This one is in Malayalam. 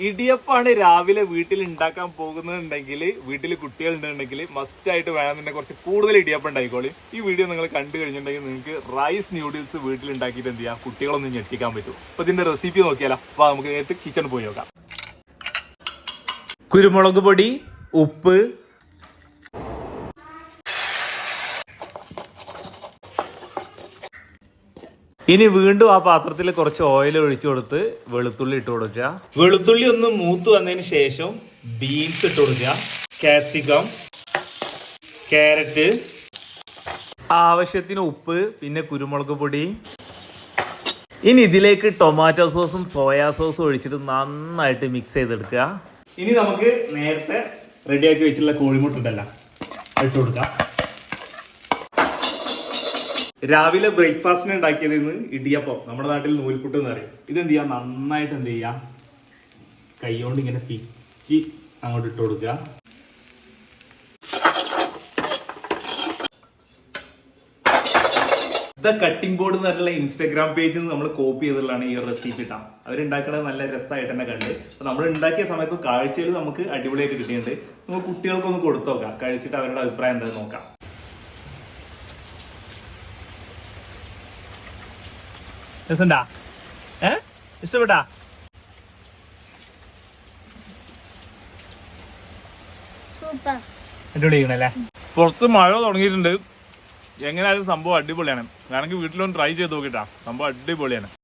ഇടിയപ്പാണ് രാവിലെ വീട്ടിൽ ഉണ്ടാക്കാൻ പോകുന്നുണ്ടെങ്കിൽ വീട്ടിൽ കുട്ടികൾ ഉണ്ടെങ്കിൽ മസ്റ്റ് ആയിട്ട് വേണം വേണമെന്നുണ്ടെങ്കിൽ കുറച്ച് കൂടുതൽ ഇടിയപ്പം ഉണ്ടായിക്കോളി. ഈ വീഡിയോ നിങ്ങൾ കണ്ടു കഴിഞ്ഞിട്ടുണ്ടെങ്കിൽ നിങ്ങൾക്ക് റൈസ് ന്യൂഡിൽസ് വീട്ടിൽ ഉണ്ടാക്കിയിട്ട് എന്ത് ചെയ്യാം? കുട്ടികളൊന്നും ഞെട്ടിക്കാൻ പറ്റും. അപ്പൊ ഇതിന്റെ റെസിപ്പി നോക്കിയാലോ? അപ്പൊ നമുക്ക് നേരത്തെ കിച്ചണിൽ പോയി നോക്കാം. കുരുമുളക് പൊടി ഉപ്പ് ഇനി വീണ്ടും ആ പാത്രത്തിൽ കുറച്ച് ഓയിൽ ഒഴിച്ചു കൊടുത്ത് വെളുത്തുള്ളി ഇട്ട് കൊടുക്കുക. വെളുത്തുള്ളി ഒന്ന് മൂത്ത് വന്നതിന് ശേഷം ബീൻസ് ഇട്ട് കൊടുക്കുക. കാപ്സിക്കം ക്യാരറ്റ് ആവശ്യത്തിന് ഉപ്പ് പിന്നെ കുരുമുളക് പൊടി. ഇനി ഇതിലേക്ക് ടൊമാറ്റോ സോസും സോയാ സോസും ഒഴിച്ചിട്ട് നന്നായിട്ട് മിക്സ് ചെയ്തെടുക്കുക. ഇനി നമുക്ക് നേരത്തെ റെഡിയാക്കി വെച്ചിട്ടുള്ള കോഴിമുട്ട ഉണ്ടല്ലോ ഇട്ട് കൊടുക്കാം. രാവിലെ ബ്രേക്ക്ഫാസ്റ്റിന് ഉണ്ടാക്കിയത് ഇന്ന് ഇടിയപ്പം. നമ്മുടെ നാട്ടിൽ നൂൽപുട്ട് എന്ന് പറയും. ഇത് എന്ത് ചെയ്യാം? നന്നായിട്ട് എന്ത് ചെയ്യാം? കൈകൊണ്ട് ഇങ്ങനെ പിച്ച് അങ്ങോട്ട് ഇട്ട് കൊടുക്കുക. ദ കട്ടിംഗ് ബോർഡ് എന്ന് പറഞ്ഞുള്ള ഇൻസ്റ്റാഗ്രാം പേജിൽ നിന്ന് നമ്മൾ കോപ്പി ചെയ്തിട്ടുള്ളതാണ് ഈ റെസിപ്പി ഇട്ടാ അവരുണ്ടാക്കുന്നത് നല്ല രസമായിട്ട് തന്നെ കണ്ട്. അപ്പൊ നമ്മൾ ഉണ്ടാക്കിയ സമയത്ത് കാഴ്ചയിൽ നമുക്ക് അടിപൊളിയായിട്ട് കിട്ടിയിട്ടുണ്ട്. നമുക്ക് കുട്ടികൾക്കൊന്ന് കൊടുത്തു നോക്കാം. കഴിച്ചിട്ട് അവരുടെ അഭിപ്രായം എന്താണെന്ന് നോക്കാം. രസണ്ടാ ഏ? ഇഷ്ടപ്പെട്ടാ? സൂപ്പർ. അടിപൊളിയാണല്ലേ പുറത്ത് മഴ തുടങ്ങിയിട്ടുണ്ട്. എങ്ങനെയായാലും സംഭവം അടിപൊളിയാണ്. വേണമെങ്കിൽ വീട്ടിലൊന്ന് ട്രൈ ചെയ്ത് നോക്കിട്ടാ. സംഭവം അടിപൊളിയാണ്.